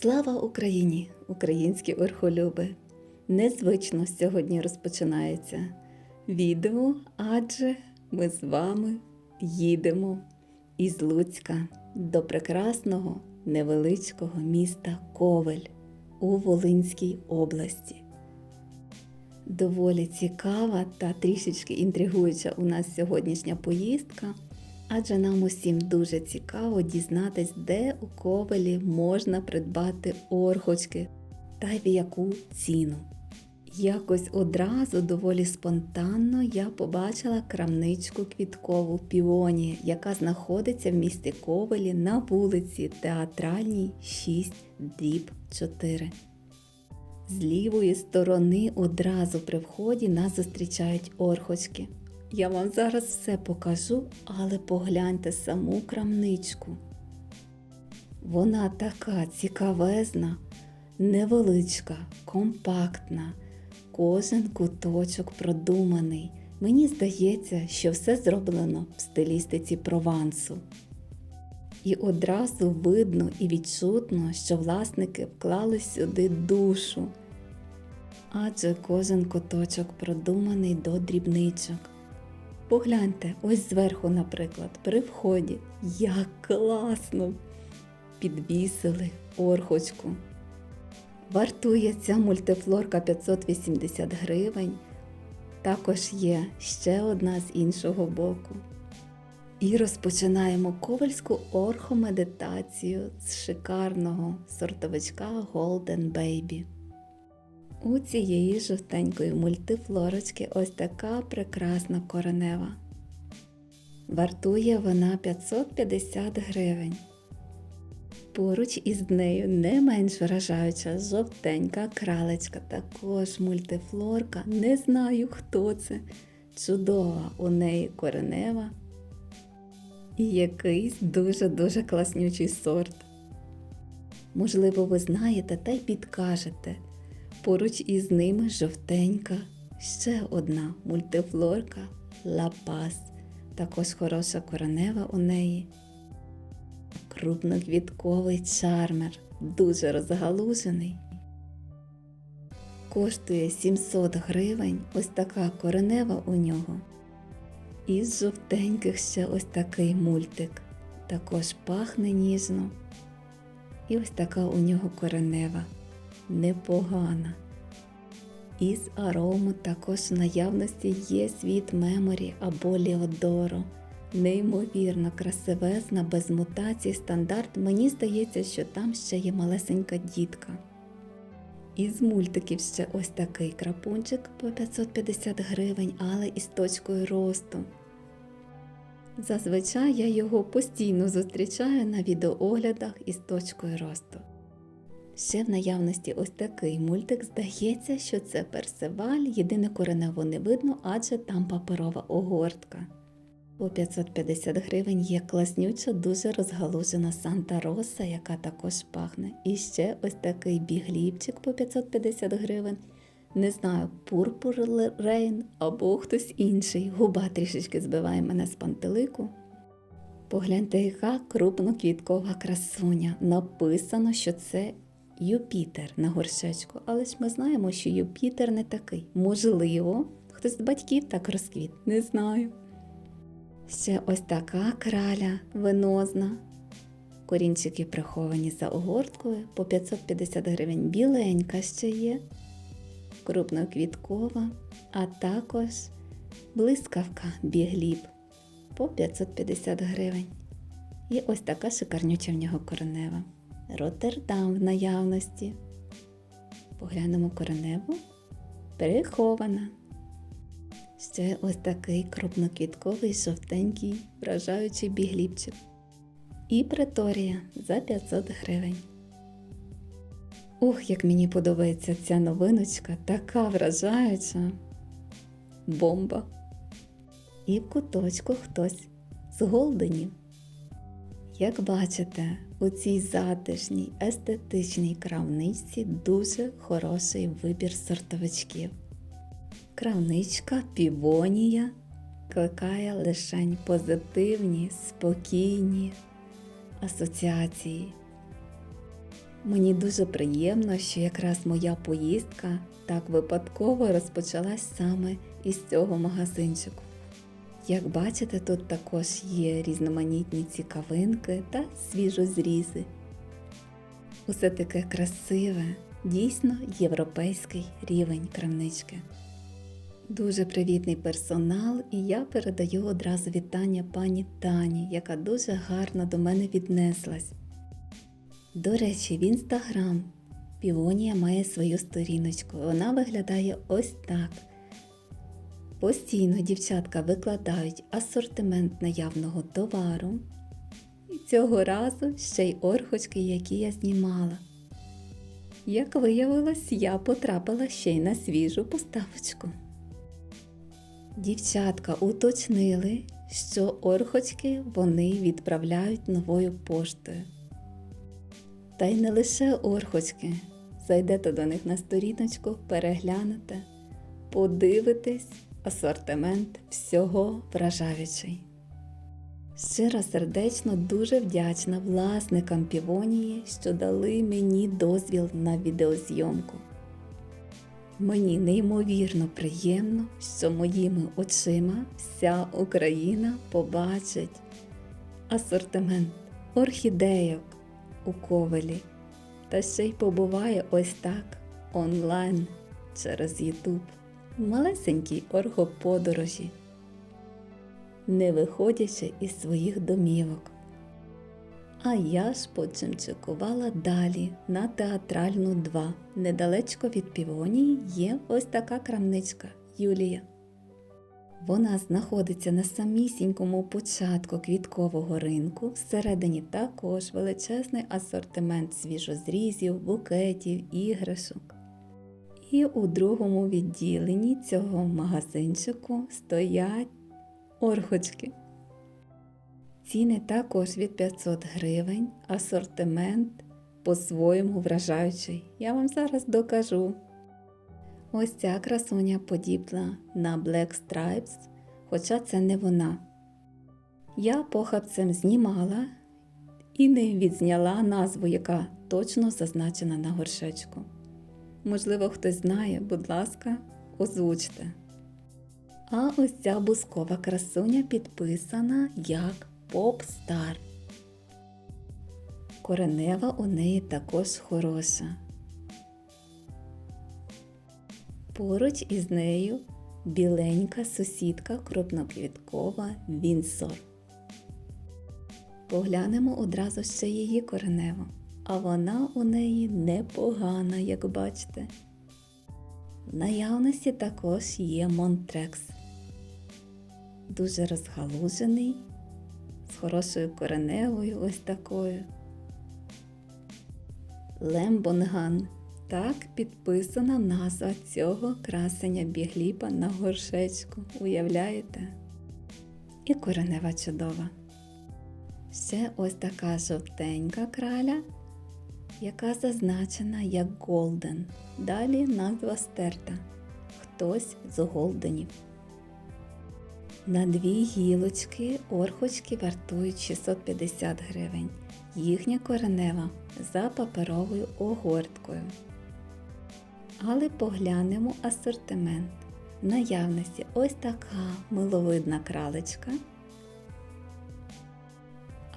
Слава Україні, українські орхолюби! Незвично сьогодні розпочинається відео, адже ми з вами їдемо із Луцька до прекрасного невеличкого міста Ковель у Волинській області. Доволі цікава та трішечки інтригуюча у нас сьогоднішня поїздка, адже нам усім дуже цікаво дізнатись, де у Ковелі можна придбати орхочки та в яку ціну. Якось одразу доволі спонтанно я побачила крамничку квіткову піоні, яка знаходиться в місті Ковелі на вулиці Театральній 6 дріб 4. З лівої сторони одразу при вході нас зустрічають орхочки. Я вам зараз все покажу, але погляньте саму крамничку. Вона така цікавезна, невеличка, компактна, кожен куточок продуманий. Мені здається, що все зроблено в стилістиці провансу. І одразу видно і відчутно, що власники вклали сюди душу. Адже кожен куточок продуманий до дрібничок. Погляньте, ось зверху, наприклад, при вході. Як класно! Підвісили орхочку. Вартує ця мультифлорка 580 гривень. Також є ще одна з іншого боку. І розпочинаємо ковальську орхомедитацію з шикарного сортовичка Golden Baby. У цієї жовтенької мультифлорочки ось така прекрасна коренева. Вартує вона 550 гривень. Поруч із нею не менш вражаюча жовтенька кралечка, також мультифлорка. Не знаю, хто це. Чудова у неї коренева і якийсь дуже-дуже класнючий сорт. Можливо, ви знаєте та й підкажете. Поруч із ними жовтенька, ще одна мультифлорка Лапас. Також хороша коренева у неї. Крупноквітковий чармер, дуже розгалужений. Коштує 700 гривень ось така коренева у нього. Із жовтеньких ще ось такий мультик. Також пахне ніжно. І ось така у нього коренева. Непогана. Із арому також в наявності є світ меморі або Ліодоро. Неймовірно красивезна, без мутацій, стандарт. Мені здається, що там ще є малесенька дітка. Із мультиків ще ось такий крапунчик по 550 гривень, але із точкою росту. Зазвичай я його постійно зустрічаю на відеооглядах із точкою росту. Ще в наявності ось такий мультик. Здається, що це персиваль, єдине коренево не видно, адже там паперова огортка. По 550 гривень є класнюча, дуже розгалужена Санта Роса, яка також пахне. І ще ось такий бігліпчик по 550 гривень. Не знаю, пурпур рейн або хтось інший. Губа трішечки збиває мене з пантелику. Погляньте, яка крупноквіткова красуня. Написано, що це Юпітер на горшечку, але ж ми знаємо, що Юпітер не такий. Можливо, хтось з батьків так розквіт, не знаю. Ще ось така краля венозна. Корінчики приховані за огорткою по 550 гривень. Біленька ще є, крупноквіткова, а також блискавка бігліб по 550 гривень. І ось така шикарнюча в нього коренева. Роттердам в наявності. Поглянемо кореневу. Прихована. Ще ось такий крупноквітковий жовтенький, вражаючий бігліпчик. І преторія за 500 гривень. Ух, як мені подобається ця новиночка, така вражаюча бомба. І в куточку хтось з голденів. Як бачите, у цій затишній естетичній крамничці дуже хороший вибір сортовичків. Крамничка півонія кликає лишень позитивні, спокійні асоціації. Мені дуже приємно, що якраз моя поїздка так випадково розпочалась саме із цього магазинчику. Як бачите, тут також є різноманітні цікавинки та свіжозрізи. Усе таке красиве, дійсно європейський рівень крамнички. Дуже привітний персонал, і я передаю одразу вітання пані Тані, яка дуже гарно до мене віднеслась. До речі, в інстаграм Півонія має свою сторіночку. Вона виглядає ось так. Постійно дівчатка викладають асортимент наявного товару. І цього разу ще й орхочки, які я знімала. Як виявилось, я потрапила ще й на свіжу поставочку. Дівчатка уточнили, що орхочки вони відправляють новою поштою. Та й не лише орхочки. Зайдете до них на сторіночку, переглянете, подивитесь асортимент всього вражаючий. Щиро сердечно дуже вдячна власникам Півонії, що дали мені дозвіл на відеозйомку. Мені неймовірно приємно, що моїми очима вся Україна побачить асортимент орхідейок у ковелі та ще й побуває ось так онлайн через в малесенькій орхоподорожі, не виходячи із своїх домівок. А я ж почимчикувала далі на театральну 2. Недалечко від півонії є ось така крамничка Юлія. Вона знаходиться на самісінькому початку квіткового ринку. Всередині також величезний асортимент свіжозрізів, букетів, іграшок. І у другому відділенні цього магазинчику стоять орхочки. Ціни також від 500 гривень, асортимент по-своєму вражаючий. Я вам зараз докажу. Ось ця красуня подібна на Black Stripes, хоча це не вона. Я похабцем знімала і не відзняла назву, яка точно зазначена на горшечку. Можливо, хтось знає, будь ласка, озвучте. А ось ця бускова красуня підписана як Попстар. Коренева у неї також хороша. Поруч із нею біленька сусідка крупноквіткова Вінсор. Поглянемо одразу ще її кореневу, а вона у неї непогана, як бачите. В наявності також є Монтрекс. Дуже розгалужений, з хорошою кореневою ось такою. Лембонган. Так підписана назва цього красення бігліпа на горшечку. Уявляєте? І коренева чудова. Ще ось така жовтенька краля, яка зазначена як Голден. Далі назва стерта. Хтось з голденів. На дві гілочки орхочки вартують 650 гривень. Їхня коренева за паперовою огорткою. Але поглянемо асортимент. В наявності ось така миловидна кралечка,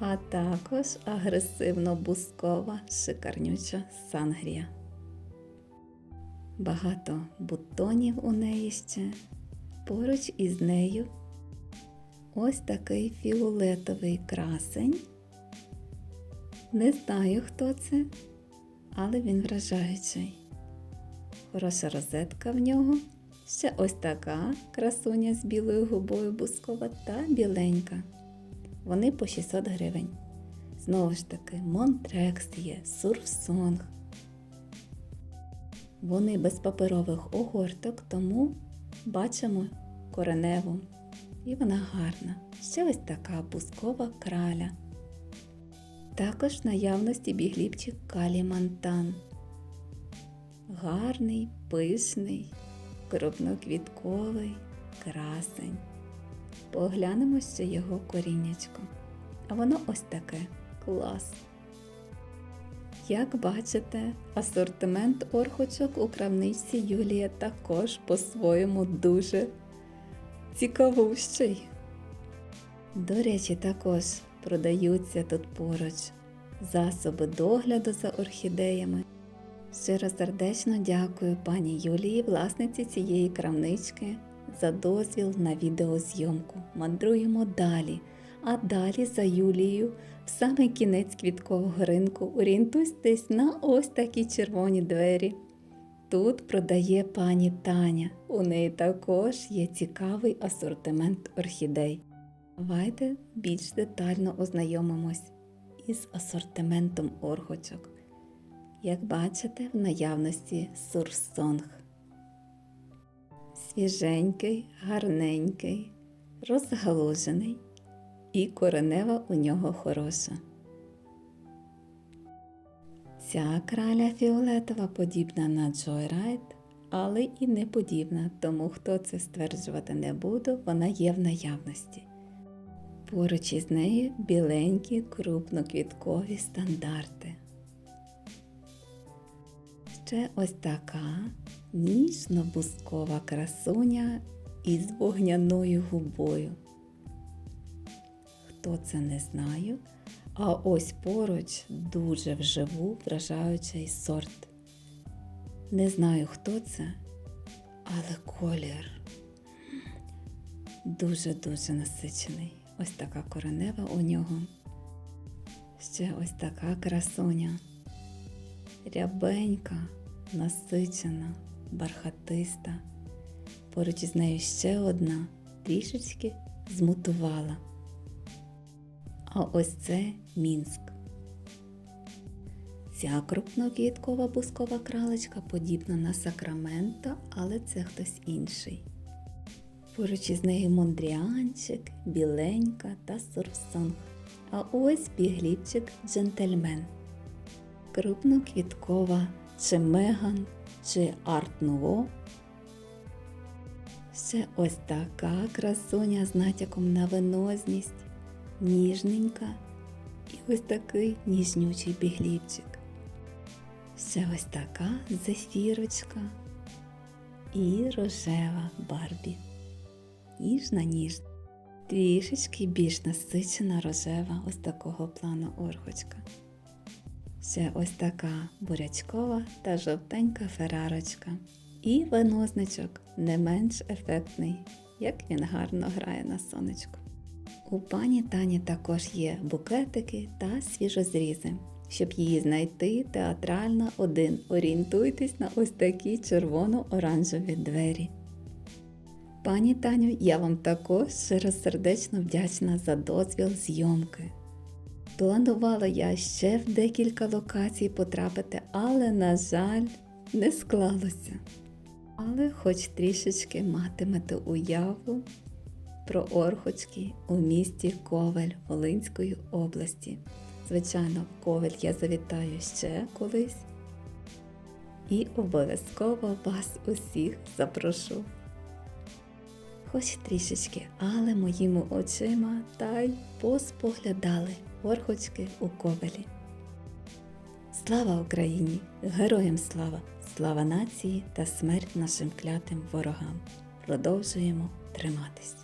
а також агресивно-бускова шикарнюча сангрія. Багато бутонів у неї ще. Поруч із нею ось такий фіолетовий красень. Не знаю, хто це, але він вражаючий. Хороша розетка в нього. Ще ось така красуня з білою губою бускова та біленька. Вони по 600 гривень. Знову ж таки, Монтрекс є, Сурфсонг. Вони без паперових огорток, тому бачимо кореневу. І вона гарна. Ще ось така бускова краля. Також в наявності бігліпчик калімантан. Гарний, пишний, крупноквітковий красень. Поглянемо ще його коріннячко. А воно ось таке клас. Як бачите, асортимент орхочок у крамничці Юлія також по-своєму дуже цікавущий. До речі, також продаються тут поруч засоби догляду за орхідеями. Щиро сердечно дякую пані Юлії, власниці цієї крамнички, за дозвіл на відеозйомку. Мандруємо далі. А далі за Юлією, в самий кінець квіткового ринку, орієнтуйтесь на ось такі червоні двері. Тут продає пані Таня. У неї також є цікавий асортимент орхідей. Давайте більш детально ознайомимось із асортиментом орхочок. Як бачите, в наявності сурсонг. Свіженький, гарненький, розгалужений і коренева у нього хороша. Ця краля фіолетова подібна на Joyride, але і не подібна, тому хто це стверджувати не буде, вона є в наявності. Поруч із нею біленькі крупноквіткові стандарти. Ще ось така ніжно-бускова красуня із вогняною губою. Хто це не знаю, а ось поруч дуже вживу вражаючий сорт. Не знаю, хто це, але колір дуже-дуже насичений. Ось така коренева у нього. Ще ось така красуня. Рябенька, насичена, бархатиста. Поруч із нею ще одна трішечки змутувала. А ось це Мінськ. Ця крупноквіткова бускова кралечка подібна на Сакраменто, але це хтось інший. Поруч із нею Мондріанчик, біленька та Сурсонг. А ось бігліпчик джентльмен. Крупноквіткова чи Меган, чи Арт Нуво. Ще ось така красуня з натяком на венозність, ніжненька і ось такий ніжнючий бігліпчик. Ще ось така зефірочка і рожева Барбі. Ніжна ніжна. Трішечки більш насичена рожева ось такого плану орхочка. Ще ось така бурячкова та жовтенька ферарочка. І венозничок не менш ефектний, як він гарно грає на сонечку. У пані Тані також є букетики та свіжозрізи. Щоб її знайти театрально один, орієнтуйтесь на ось такі червоно-оранжеві двері. Пані Таню, я вам також щиросердечно вдячна за дозвіл зйомки. Планувала я ще в декілька локацій потрапити, але, на жаль, не склалося. Але хоч трішечки матимете уяву про орхочки у місті Ковель Волинської області. Звичайно, в Ковель я завітаю ще колись. І обов'язково вас усіх запрошу. Хоч трішечки, але моїми очима та й поспоглядали орхочки у ковелі. Слава Україні! Героям слава! Слава нації та смерть нашим клятим ворогам! Продовжуємо триматись!